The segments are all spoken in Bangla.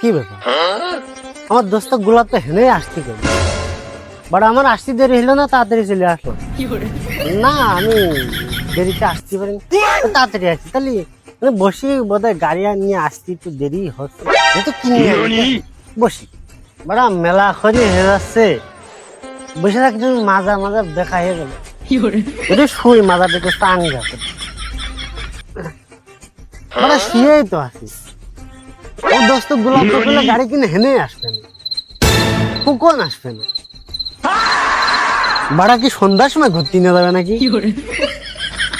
কি ব্যাপার? আমার দোস্ত গোলাপ তো হেনে আসতে কেন? বাট আমার আসতে দেরি হলো না তাড়াতাড়ি চলে আসলো না আমি দেরিতে আসতে পারিনি তাড়াতাড়ি আসছি তাহলে মানে বসি বোধহয় গাড়ি আর নিয়ে আসতে একটু দেরি হচ্ছে। যেহেতু কিনে আনি, বসি। বাড়া মেলা খরি হয়ে যাচ্ছে। বসে থাকতে মাজা মাজা দেখা হয়ে গেল। এটা শুই মাজাটা একটু টান যাচ্ছে বড় শুয়েই তো আছিস। ও দোস্ত গোলাপ গাড়ি কিনে হেনে আসবে না। কখন আসবে না। বাড়া কি সন্ধ্যার সময় ঘুরতে নিয়ে যাবে নাকি?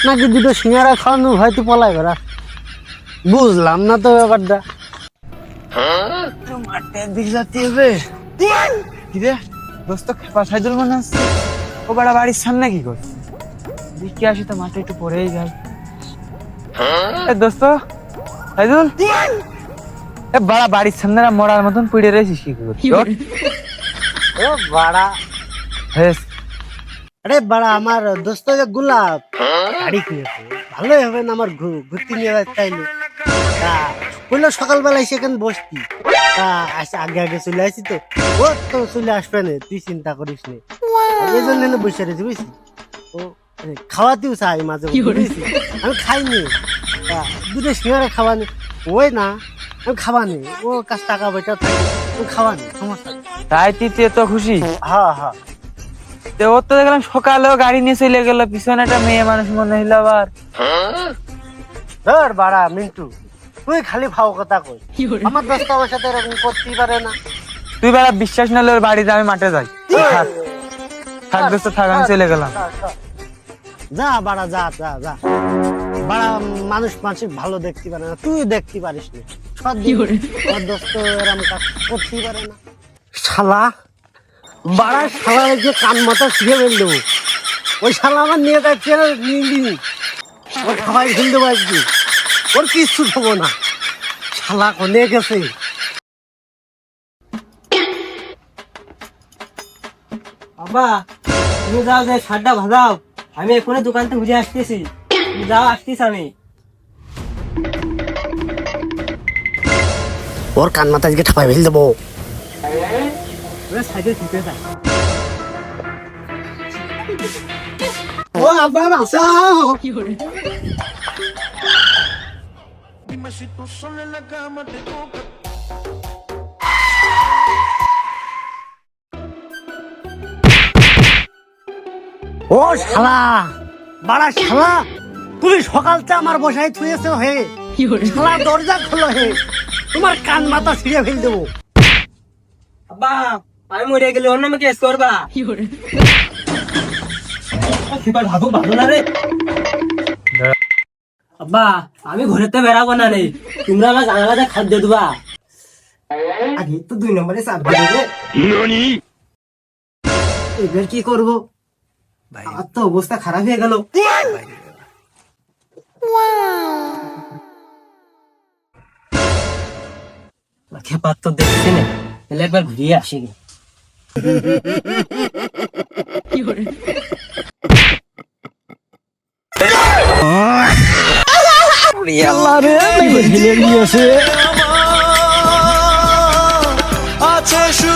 নাকি দুটো সিঙ্গারা হয়তো পলাই বেড়া? বুঝলাম না তো ব্যাপারটা। মাঠের দিকে যাতে হবে কিরে দোস্ত খেপা সাইদুল মনে আসছে ও বাড়া বাড়ির সামনে কি করছে? দিকে আসি তো মাঠে একটু পরেই যাই এ দোস্ত সাইদুল এ বাড়া বাড়ির সামনে না মরার মতন পড়ে রয়েছিস কি ওঠ। ও বাড়া। হেস, আরে বাড়া আমার দোস্ত যে গোলাপ গাড়ি কিনেছে ভালোই হবে না আমার ঘুরতে নিয়ে যাচ্ছে তাইলে তা বলল সকালবেলায় সেখানে বসতি। তা আগে আগে চলে আসি তো। ও তো চলে আসবে না তুই চিন্তা করিস না। এই জন্য বসে রয়েছে বুঝছি ও খাওয়াতেও চাই মাঝে? আমি খাইনি। তা দুটো সিঙ্গারা খাওয়ানি। ওই না আমি খাওয়ানি ও কাছ টাকা পয়সা থাকে আমি সমস্যা নেই। তাই তুই তো খুশি? হ্যাঁ হ্যাঁ তো ওর তো দেখলাম সকালেও গাড়ি নিয়ে চলে গেল পিছনে একটা মেয়ে মানুষ মনে হইল আবার। ধর বাড়া মিন্টু তুই খালি ভাও কথা কই। আমার দোস্ত আমার সাথে এরকম করতেই পারে না। তুই বেড়া বিশ্বাস না হলে ওর বাড়িতে আমি মাঠে যাই। থাক থাক দোস্ত থাক আমি চলে গেলাম। যা বাড়া যা যা যা। বাড়া মানুষ মানুষ ভালো দেখতে পারে না তুই দেখতে পারিস না। শালা বাড়া শালা যে কান মাথা ওই শালা আমার নিয়ে যাচ্ছে নিয়ে নিবি ওর কিচ্ছু দেবো না। শালা কোনে গেছে। বাবা তুমি যাও যে ভাজাও আমি এক্ষুনি দোকান থেকে ঘুরে আসতেছি। যাও আসতেছি আমি। ওর কান মাথা আজকে ঠাপাই ফেল দেবো। ও আব্বা বাঁচাও ও শালা বাড়া শালা তুমি সকালতে আমার বসায় থুয়েছো হে। শালা দরজা খোলো হে। তোমার কান মাথা ছিঁড়ে ফেল দেবো। আব্বা আমি মরে গেলে অন্য নামে কেস করবা। সেবার ভাবো ভালো না রে। আব্বা আমি ঘরেতে বেড়াবো না রে তোমরা আমার জানালাতে খাদ্য দেবা। আগে তো দুই নম্বরে চাপ দিয়ে এবার কি করব? আমার তো অবস্থা খারাপ হয়ে গেল। খেপার তো দেখছি না তাহলে একবার ঘুরিয়ে আসি গে। আছে